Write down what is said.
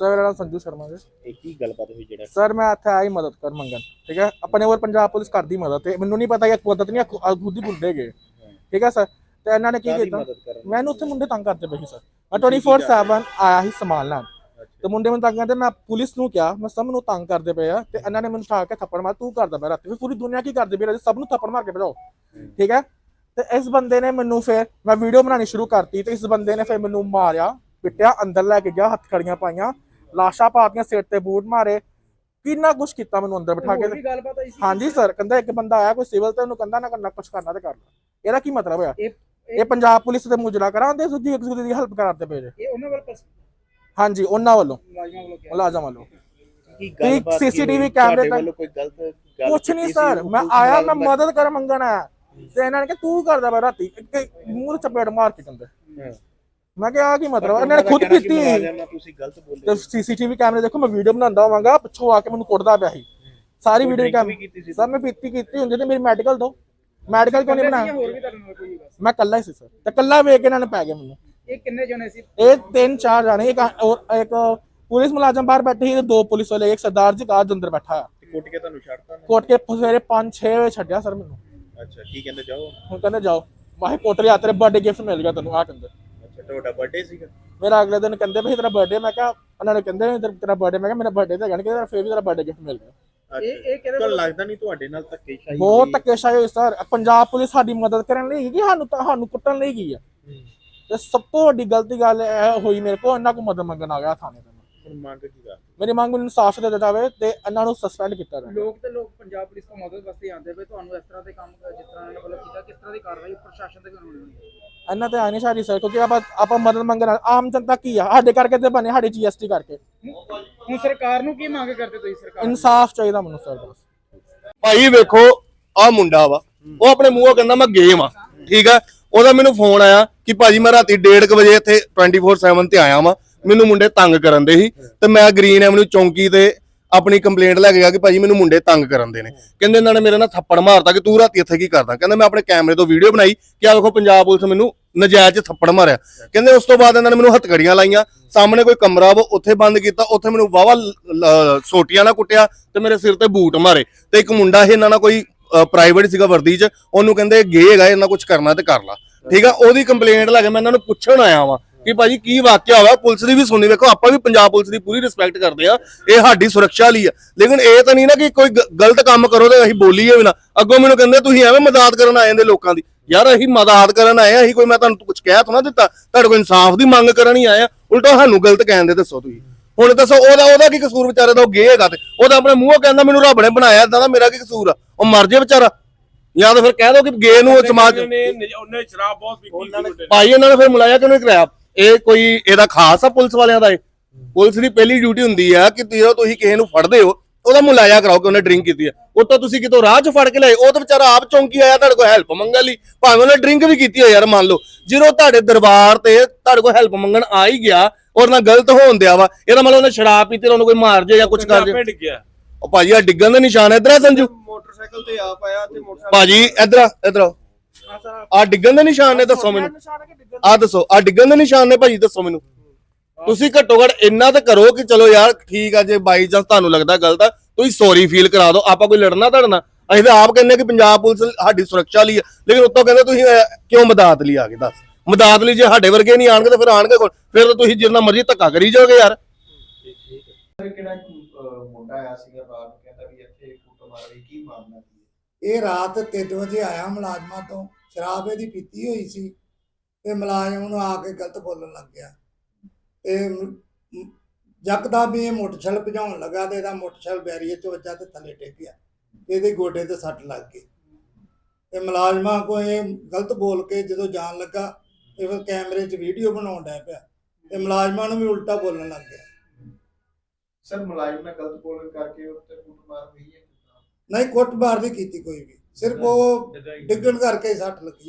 Sir ਮੇਰਾ ਨਾਮ ਸੰਜੂ ਸ਼ਰਮਾ ਜੀ ਇਹ ਕੀ ਗੱਲਬਾਤ ਹੋਈ ਜਿਹੜਾ ਸਰ ਮੈਂ ਇੱਥੇ ਆਈ ਮਦਦ ਕਰ ਮੰਗਣ ਠੀਕ ਹੈ? ਆਪਣੇ ਵੱਲ ਪੰਜਾਬ ਪੁਲਿਸ ਕਰਦੀ ਮਦਦ ਤੇ ਮੈਨੂੰ ਨਹੀਂ ਪਤਾ ਕਿ ਮਦਦ ਨਹੀਂ ਖੁਦ ਹੀ ਬੁੱਢੇ ਗਏ ਠੀਕ ਹੈ ਸਰ? ਤੇ ਇਹਨਾਂ ਨੇ ਕੀ ਕੀਤਾ? ਮੈਨੂੰ ਉੱਥੇ ਮੁੰਡੇ ਤੰਗ ਕਰਦੇ ਪਏ ਸੀ ਸਰ। ਮੈਂ 24/7 ਆਇਆ ਸੀ ਸਮਾਨ ਲੈਣ। ਤੇ ਮੁੰਡੇ ਮੈਨੂੰ ਤੰਗ ਕਰਦੇ ਮੈਂ ਪੁਲਿਸ ਨੂੰ ਕਿਹਾ ਮੈਂ ਸਭ ਨੂੰ ਤੰਗ ਕਰਦੇ ਪਏ ਆ ਤੇ ਇਹਨਾਂ ਨੇ ਮੈਨੂੰ ਉਠਾ ਕੇ ਥੱਪੜ ਮਾਰ ਤੂੰ ਕਰਦਾ ਪਿਆ ਰਾਤੀ। ਪੂਰੀ ਦੁਨੀਆ ਕੀ ਕਰਦੀ ਪਈ ਸਭ ਨੂੰ ਥੱਪੜ ਮਾਰ ਕੇ ਭਜਾਓ ਠੀਕ ਹੈ? ਤੇ ਇਸ ਬੰਦੇ ਨੇ ਮੈਨੂੰ ਫਿਰ ਮੈਂ ਵੀਡੀਓ ਬਣਾਉਣੀ ਸ਼ੁਰੂ ਕਰਤੀ ਤੇ ਇਸ ਬੰਦੇ ਨੇ ਫਿਰ ਮੈਨੂੰ ਮਾਰਿਆ। ਪਿੱਟਿਆ ਅੰਦਰ ਲੈ ਕੇ ਗਿਆ ਹੱਥ ਖੜੀਆਂ ਪਾਈਆਂ ਲਾਸ਼ਾਂ ਪਾਤੀਆਂ ਸਿਰ ਤੇ ਬੂਟ ਮਾਰੇ। ਕਿੰਨਾ ਕੁਛ ਕੀਤਾ ਮੈਨੂੰ ਅੰਦਰ ਬਿਠਾ ਕੇ ਗੱਲਬਾਤ ਆਈ ਸੀ ਹਾਂਜੀ ਸਰ ਕਹਿੰਦਾ ਇੱਕ ਬੰਦਾ ਆਇਆ ਕੋਈ ਸਿਵਲ ਤੇ ਉਹਨੂੰ ਕਹਿੰਦਾ ਨਾ ਕਰਨਾ ਕੁਛ ਕਰਨਾ ਤੇ ਕਰ ਲੈ। ਇਹਦਾ ਕੀ ਮਤਲਬ ਹੋਇਆ? ਇਹ- ਪੰਜਾਬ ਪੁਲਿਸ ਦੇ ਮੁਜਰਾ ਕਰਾਉਂਦੇ ਸੁਜੀ ਇੱਕ ਦੂਜੇ ਦੀ ਹੈਲਪ ਕਰਾਉਂਦੇ ਪਏ ਜੇ। ਇਹ ਉਹਨਾਂ ਵੱਲ ਹਾਂਜੀ ਉਹਨਾਂ ਵੱਲੋਂ। ਮੁਲਾਜ਼ਮਾਂ ਵੱਲੋਂ ਕੀ ਗੱਲਬਾਤ ਕੀ ਹੋਈ? ਕੈਮਰੇ ਤੱਕ- ਕੋਈ ਗਲਤ ਗੱਲ ਕੁਛ ਨਹੀਂ? ਸਰ ਮੈਂ ਆਇਆ ਮੈਂ ਮਦਦ ਕਰ ਮੰਗਣ ਆਇਆ। ਤੇ ਇਹਨਾਂ ਨੇ ਕਿਹਾ ਤੂੰ ਕਰਦਾ ਪਿਆ ਰਾਤੀ। ਇੱਕ ਮੂੰਹ ਚਪੇੜ ਮਾਰ ਕੇ ਕਹਿੰਦੇ। ਹਾਂ। ਮੈਂ ਕਿਹਾ ਆ ਕੀ ਮਤਲਬ ਇਹਨਾਂ ਨੇ ਖੁਦ ਤੁਸੀਂ ਗਲਤ ਬੋਲੇ ਤੇ ਸੀਸੀਟੀਵੀ ਕੈਮਰੇ ਦੇਖੋ ਮੈਂ ਵੀਡੀਓ ਬਣਾਉਂਦਾ ਹੋਵਾਂਗਾ ਪਿੱਛੋਂ ਆ ਕੇ ਮੈਨੂੰ ਕੁੱਟਦਾ ਪਿਆ ਸੀ। ਸਾਰੀ ਵੀਡੀਓ drink ਕੈਮ ਵੀ ਕੀਤੀ ਸੀ ਸਰ ਮੈਂ ਪੀਤੀ ਕੀਤੀ ਹੁੰਦੀ ਤੇ ਮੇਰੀ ਮੈਡੀਕਲ ਦੋ ਮੈਡੀਕਲ ਕਿਉਂ ਨਹੀਂ ਬਣਾਇਆ? ਹੋਰ ਵੀ ਤੁਹਾਡੇ ਨਾਲ ਕੋਈ ਬਸ। ਮੈਂ ਕੱਲਾ ਹੀ ਸੀ ਸਰ। ਤੇ ਕੱਲਾ ਵੇਖ ਕੇ ਇਹਨਾਂ ਨੇ ਪੈ ਗਏ ਮੈਨੂੰ। ਇਹ ਕਿੰਨੇ ਜਣੇ ਸੀ? ਇਹ ਤਿੰਨ ਚਾਰ ਜਾਣੇ ਇੱਕ ਔਰ ਇੱਕ ਪੁਲਿਸ ਮੁਲਾਜ਼ਮ ਬਾਹਰ ਬੈਠੇ ਸੀ ਤੇ ਦੋ ਪੁਲਿਸ ਵਾਲੇ ਇੱਕ ਸਰਦਾਰ ਜੀ ਕਾਜ ਅੰਦਰ ਬੈਠਾ। ਆ ਕੁੱਟ ਕੇ ਤੁਹਾਨੂੰ ਛੱਡਤਾ ਨੇ ਕੋਟ ਕੇ ਸਵੇਰੇ 5-6 ਵਜੇ ਛੱਡਿਆ ਸਰ ਮੈਨੂੰ। ਅੱਛਾ ਕੀ ਕਹਿੰਦੇ ਜਾਓ। ਹੁਣ ਕਹਿੰਦੇ ਜਾਓ। ਵਾਹੇ ਕੋਟ ਰਿਆ ਤੇਰੇ ਬਰਥਡੇ ਗਿਫਟ ਮਿਲ ਗਿਆ ਤੈਨੂੰ ਆ ਕਹਿੰਦੇ। ਤੁਹਾਡਾ ਬਰਥਡੇ ਸੀਗਾ ਮੇਰਾ ਅਗਲੇ ਦਿਨ ਕਹਿੰਦੇ ਵੀ ਤੇਰਾ ਬਰਥਡੇ ਮੈਂ ਕਿਹਾ ਉਹਨਾਂ ਨੇ ਕਹਿੰਦੇ ਵੀ ਤੇਰਾ- ਤੇਰਾ ਬਰਥਡੇ ਮੈਂ ਕਿਹਾ ਮੇਰਾ ਬਰਥਡੇ ਤੇ ਕਹਿੰਦੇ ਤੇਰਾ ਫੇਰ ਵੀ ਤੇਰਾ ਬਰਥਡੇ ਗਿਫਟ ਮਿਲ ਗਿਆ ਇਹ ਇਹ ਕਿਹਦੇ ਤੁਹਾਨੂੰ ਲੱਗਦਾ ਨਹੀਂ ਤੁਹਾਡੇ ਨਾਲ ਧੱਕੇਸ਼ਾਹੀ ਬਹੁਤ ਹੋਈ? ਧੱਕੇਸ਼ਾਹੀ ਹੋਈ ਸਰ ਪੰਜਾਬ ਪੁਲਿਸ ਸਾਡੀ ਮਦਦ ਕਰਨ ਲਈ ਗਈ ਸਾਨੂੰ ਤਾਂ ਸਾਨੂੰ ਕੁੱਟਣ ਲਈ ਗਈ ਆ। ਤੇ ਸਭ ਤੋਂ ਵੱਡੀ ਗਲਤੀ ਗੱਲ ਇਹ ਹੋਈ ਮੇਰੇ ਕੋਲ ਇਹਨਾਂ ਕੋਲ ਮਦਦ ਮੰਗਣ ਆ ਗਿਆ ਥਾਣੇ ਤੇ। ਹੁਣ ਮੰਗ ਕੀ ਕਰ ਮੇਰੀ ਮੰਗ ਮੈਨੂੰ ਇਨਸਾਫ ਦੇ ਦਿੱਤਾ ਜਾਵੇ ਤੇ ਇਹਨਾਂ ਨੂੰ ਸਸਪੈਂਡ ਕੀਤਾ ਜਾਵੇ। ਲੋਕ ਤੇ ਲੋਕ ਪੰਜਾਬ ਪੁਲਿਸ ਤੋਂ ਮਦਦ ਵਾਸਤੇ ਆਉਂਦੇ ਪਏ ਤੁਹਾਨੂੰ ਇਸ ਤਰ੍ਹਾਂ ਦੇ ਕੰਮ ਜਿਸ ਤਰ੍ਹਾਂ ਇਹਨਾਂ ਵੱਲੋਂ ਕੀਤਾ ਕਿਸ ਤਰ੍ਹਾਂ ਦੀ ਕਾਰਵਾਈ ਪ੍ਰਸ਼ਾਸਨ ਦੇ ਕਾਨੂੰਨ ਹੋਣੀ? ਇਹਨਾਂ ਤੇ ਆਣੀ ਸਾਰੀ ਸਰ ਕਿਉਂਕਿ ਆਪਾਂ ਆਪਾਂ ਮਦਦ ਮੰਗਣ ਆ- ਆਮ ਜਨਤਾ ਕੀ ਆ? ਸਾਡੇ ਕਰਕੇ ਤੇ ਬਣੇ ਸਾਡੀ ਜੀਐਸਟੀ ਕਰਕੇ। ਹੁਣ ਸਰਕਾਰ ਨੂੰ ਕੀ ਮੰਗ ਕਰਦੇ ਤੁਸੀਂ ਸਰਕਾਰ ਇਨਸਾਫ ਚਾਹੀਦਾ ਮੈਨੂੰ ਸਰ ਬਸ। ਭਾਈ ਵੇਖੋ ਆ ਮੁੰਡਾ ਵਾ ਉਹ ਆਪਣੇ ਮੂੰਹੋਂ ਕਹਿੰਦਾ ਮੈਂ ਗੇਮ ਆ ਠੀਕ ਆ? ਉਹਦਾ ਮੈਨੂੰ ਫੋਨ ਆਇਆ ਕਿ ਭਾਜੀ ਮੈਂ ਰਾਤੀ 1:30 ਵਜੇ ਇੱਥੇ 24/7 ਤੇ ਆਇਆ ਵਾਂ। ਮੈਨੂੰ ਮੁੰਡੇ ਤੰਗ ਕਰਨ ਦੇ ਸੀ ਤੇ ਮੈਂ ਗ੍ਰੀਨ ਐਵਨਿਊ ਚੌਂਕੀ ਤੇ ਆਪਣੀ ਕੰਪਲੇਂਟ ਲੈ ਕੇ ਗਿਆ ਕਿ ਭਾਜੀ ਮੈਨੂੰ ਮੁੰਡੇ ਤੰਗ ਕਰਨ ਦੇ ਨੇ। ਕਹਿੰਦੇ ਇਹਨਾਂ ਨੇ ਮੇਰੇ ਨਾਲ ਥੱਪੜ ਮਾਰਤਾ ਕਿ ਤੂੰ ਰਾਤੀ ਇੱਥੇ ਕੀ ਕਰਦਾ? ਕਹਿੰਦਾ ਮੈਂ ਆਪਣੇ ਕੈਮਰੇ ਤੋਂ ਵੀਡੀਓ ਬਣਾਈ ਕਿ ਆ ਵੇਖੋ ਪੰਜਾਬ ਪੁਲਿਸ ਮੈਨੂੰ ਨਜਾਇਜ਼ ਥੱਪੜ ਮਾਰਿਆ। ਕਹਿੰਦੇ ਉਸ ਤੋਂ ਬਾਅਦ ਇਹਨਾਂ ਨੇ ਮੈਨੂੰ ਹੱਥਕੜੀਆਂ ਲਾਈਆਂ ਸਾਹਮਣੇ ਕੋਈ ਕਮਰਾ ਵਾ ਉੱਥੇ ਬੰਦ ਕੀਤਾ ਉੱਥੇ ਮੈਨੂੰ ਵਾਵਾ ਸੋਟੀਆਂ ਨਾਲ ਕੁੱਟਿਆ ਤੇ ਮੇਰੇ ਸਿਰ ਤੇ ਬੂਟ ਮਾਰੇ। ਤੇ ਇੱਕ ਮੁੰਡਾ ਸੀ ਇਹਨਾਂ ਨਾਲ ਕੋਈ ਪ੍ਰਾਈਵੇਟ ਸੀਗਾ ਵਰਦੀ 'ਚ ਉਹਨੂੰ ਕਹਿੰਦੇ ਗੇ ਹੈਗਾ ਇਹਨਾਂ ਕੁਝ ਕਰਨਾ ਤੇ ਕਰ ਲਾ। ਠੀਕ ਆ? ਉਹਦੀ ਕੰਪਲੇਂਟ ਲੈ ਕੇ ਮੈਂ ਇਹਨਾਂ ਨੂੰ ਪੁੱਛਣ ਆਇਆ ਵਾਂ। ਕਿ ਭਾਜੀ ਕੀ ਵਾਕਿਆ ਹੋਇਆ ਪੁਲਿਸ ਦੀ ਵੀ ਸੁਣੀ ਵੇਖੋ ਆਪਾਂ ਵੀ ਪੰਜਾਬ ਪੁਲਿਸ ਦੀ ਪੂਰੀ ਰਿਸਪੈਕਟ ਕਰਦੇ ਆ ਇਹ ਸਾਡੀ ਸੁਰੱਖਿਆ ਲਈ ਆ। ਲੇਕਿਨ ਇਹ ਤਾਂ ਨਹੀਂ ਨਾ ਕਿ ਕੋਈ ਗਲਤ ਕੰਮ ਕਰੋ ਤੇ ਅਸੀਂ ਬੋਲੀਏ ਵੀ ਨਾ। ਅੱਗੋਂ ਮੈਨੂੰ ਕਹਿੰਦੇ ਤੁਸੀਂ ਐਵੇਂ ਮਦਦ ਕਰਨ ਆਏ ਜਾਂਦੇ ਲੋਕਾਂ ਦੀ। ਯਾਰ ਅਸੀਂ ਮਦਦ ਕਰਨ ਆਏ ਆ ਅਸੀਂ ਕੋਈ ਮੈਂ ਤੁਹਾਨੂੰ ਕੁਝ ਕਹਿ ਥੋੜਾ ਦਿੱਤਾ। ਤੁਹਾਡੇ ਕੋਲ ਇਨਸਾਫ ਦੀ ਮੰਗ ਕਰਨ ਹੀ ਆਏ ਆ ਉਲਟਾ ਸਾਨੂੰ ਗਲਤ ਕਹਿੰਦੇ ਦੱਸੋ ਤੁਸੀਂ। ਹੁਣ ਦੱਸੋ ਉਹਦਾ ਉਹਦਾ ਕੀ ਕਸੂਰ ਵਿਚਾਰੇ ਦਾ? ਉਹ ਗੇ ਹੈਗਾ ਤੇ। ਉਹਦਾ ਆਪਣੇ ਮੂੰਹੋਂ ਕਹਿੰਦਾ ਮੈਨੂੰ ਰੱਬ ਨੇ ਬਣਾਇਆ ਇਦਾਂ ਦਾ ਮੇਰਾ ਕੀ ਕਸੂਰ ਆ? ਉਹ ਮਰ ਜੇ ਵਿਚਾਰਾ। ਜਾਂ ਤਾਂ ਫਿਰ ਕਹਿ ਦੋ ਕਿ ਗੇ ਨੂੰ ਸਮਾਜ ਨੇ ਉਹਨੇ ਸ਼ਰਾਬ ਬਹੁਤ ਪੀਤੀ ਨੇ। ਭਾਈ ਇਹਨਾਂ ਨੇ ਫਿਰ ਮੁਲਾਇਆ ਕਿਉਂ ਨਹੀਂ ਕਰਾਇਆ ਇਹ ਕੋਈ ਇਹਦਾ ਖਾਸ ਆ ਪੁਲਿਸ ਵਾਲਿਆਂ ਦਾ ਇਹ? ਪੁਲਿਸ ਦੀ ਪਹਿਲੀ ਡਿਊਟੀ ਹੁੰਦੀ ਆ ਕਿ ਜਦੋਂ ਤੁਸੀਂ ਕਿਸੇ ਨੂੰ ਫੜਦੇ ਹੋ ਉਹਦਾ ਮੁਲਾਇਆ ਕਰਾਓ ਕਿ ਉਹਨੇ ਡਰਿੰਕ ਕੀਤੀ ਆ। ਉਹ ਤਾਂ ਤੁਸੀਂ ਕਿਤੋਂ ਰਾਹ 'ਚ ਫੜ ਕੇ ਲਿਆਏ ਉਹ ਤਾਂ ਵਿਚਾਰਾ ਆਪ ਚੌਂਕੀ ਆਇਆ ਤੁਹਾਡੇ ਕੋਲ ਹੈਲਪ ਮੰਗਣ ਲਈ। ਭਾਵੇਂ ਉਹਨੇ ਡਰਿੰਕ ਵੀ ਕੀਤੀ ਹੋ ਯਾਰ ਮੰਨ ਲਓ। ਜਦੋਂ ਤੁਹਾਡੇ ਦਰਬਾਰ ਤੇ ਤੁਹਾਡੇ ਕੋਲ ਹੈਲਪ ਮੰਗਣ ਆ ਹੀ ਗਿਆ ਔਰ ਨਾਲ ਗਲਤ ਹੋਣ ਦਿਆ ਵਾ ਇਹਦਾ ਮਤਲਬ ਉਹਨੇ ਸ਼ਰਾਬ ਪੀਤੀ ਤੇ ਉਹਨੂੰ ਕੋਈ ਮਾਰ ਜੇ ਜਾਂ ਕੁਝ ਕਰ ਜੇ। ਡਿੱਗਿਆ ਉਹ ਭਾਜੀ ਆ ਡਿੱਗਣ ਦਾ ਨਿਸ਼ਾਨ ਹੈ ਇਧਰ ਆ ਸੰਜੂ। ਮੋਟਰਸਾਈਕਲ ਤੇ ਆਪ ਆਇਆ ਤੇ ਮੋਟਰਸਾਈਕਲ ਭਾਜੀ ਇਧਰ ਆ ਇਧਰ ਆ ਡਿੱਗਣ ਦੇ ਨਿਸ਼ਾਨ ਨੇ ਦੱਸੋ ਮੈਨੂੰ। ਆ ਦੱਸੋ, ਆ ਡਿੱਗਣ ਦੇ ਨਿਸ਼ਾਨ ਨੇ ਭਾਜੀ, ਦੱਸੋ ਮੈਨੂੰ। ਤੁਸੀਂ ਘੱਟੋ ਘੱਟ ਇੰਨਾ ਤਾਂ ਕਰੋ ਕਿ ਚਲੋ ਯਾਰ, ਠੀਕ ਆ ਜੇ ਬਾਈ ਚਾਂਸ ਤੁਹਾਨੂੰ ਲੱਗਦਾ ਗਲਤ ਆ, ਤੁਸੀਂ ਸੌਰੀ ਫੀਲ ਕਰਾ ਦਿਓ, ਆਪਾਂ ਕੋਈ ਲੜਨਾ ਧੜਨਾ ਅਸੀਂ ਤਾਂ ਆਪ ਕਹਿੰਦੇ ਕਿ ਪੰਜਾਬ ਪੁਲਿਸ ਸਾਡੀ ਸੁਰੱਖਿਆ ਲਈ ਹੈ ਲੇਕਿਨ ਉੱਤੋਂ ਕਹਿੰਦੇ ਤੁਸੀਂ ਕਿਉਂ ਮਦਦ ਲਈ ਆ ਕੇ ਦੱਸ। ਮਦਦ ਲਈ ਜੇ ਸਾਡੇ ਵਰਗੇ ਨਹੀਂ ਆਣਗੇ ਤਾਂ ਫਿਰ ਆਣਗੇ ਕੋਲ ਫਿਰ ਤਾਂ ਤੁਸੀਂ ਜਿੰਨਾ ਮਰਜ਼ੀ ਧੱਕਾ ਕਰੀ ਜਾਓਗੇ ਯਾਰ। ਕਿਹੜਾ ਮੁੰਡਾ ਆਇਆ ਸੀਗਾ ਰਾਤ ਕਹਿੰਦਾ ਵੀ ਇੱਥੇ ਕੁੱਟ ਮਾਰ ਰਹੀ ਕੀ ਮਾਮਲਾ ਇਹ ਰਾਤ 3 ਵਜੇ ਆਇਆ ਮੁਲਾਜ਼ਮਾਂ ਤੋਂ, ਸ਼ਰਾਬ ਇਹਦੀ ਪੀਤੀ ਹੋਈ ਸੀ ਤੇ ਮੁਲਾਜ਼ਮ ਨੂੰ ਆ ਕੇ ਗਲਤ ਬੋਲਣ ਲੱਗ ਗਿਆ। ਤੇ ਮ- ਵੀ ਇਹ ਮੋਟਰਸਾਈਕਲ ਭਜਾਉਣ ਲੱਗਾ ਤੇ ਇਹਦਾ ਮੋਟਰਸਾਈਕਲ ਬੈਰੀਅਰ 'ਚ ਵੱਜਾ ਤੇ ਥੱਲੇ ਡਿੱਗ ਗਿਆ ਇਹਦੇ ਗੋਡੇ ਤੇ ਸੱਟ ਲੱਗ ਗਈ। ਤੇ ਮੁਲਾਜ਼ਮਾਂ ਕੋ ਇਹ ਗਲਤ ਬੋਲ ਕੇ ਜਦੋਂ ਜਾਣ ਲੱਗਾ, ਤੇ ਫਿਰ ਕੈਮਰੇ 'ਚ ਵੀਡੀਓ ਬਣਾਉਣ ਡਿਆ ਪਿਆ ਤੇ ਮੁਲਾਜ਼ਮਾਂ ਨੂੰ ਵੀ ਉਲਟਾ ਬੋਲਣ ਲੱਗ ਗਿਆ। ਸਰ, ਮੁਲਾਜ਼ਮ ਨਾਲ ਗਲਤ ਬੋਲਣ ਕਰਕੇ ਉੱਤੇ ਕੁੱਟ ਹੋਈ ਹੈ? ਨਹੀਂ ਕੁੱਟ ਮਾਰ ਨਹੀਂ ਕੀਤੀ ਕੋਈ ਵੀ। ਸਿਰਫ ਉਹ ਡਿੱਗਣ ਕਰਕੇ ਸੱਟ ਲੱਗੀ ਹੈ।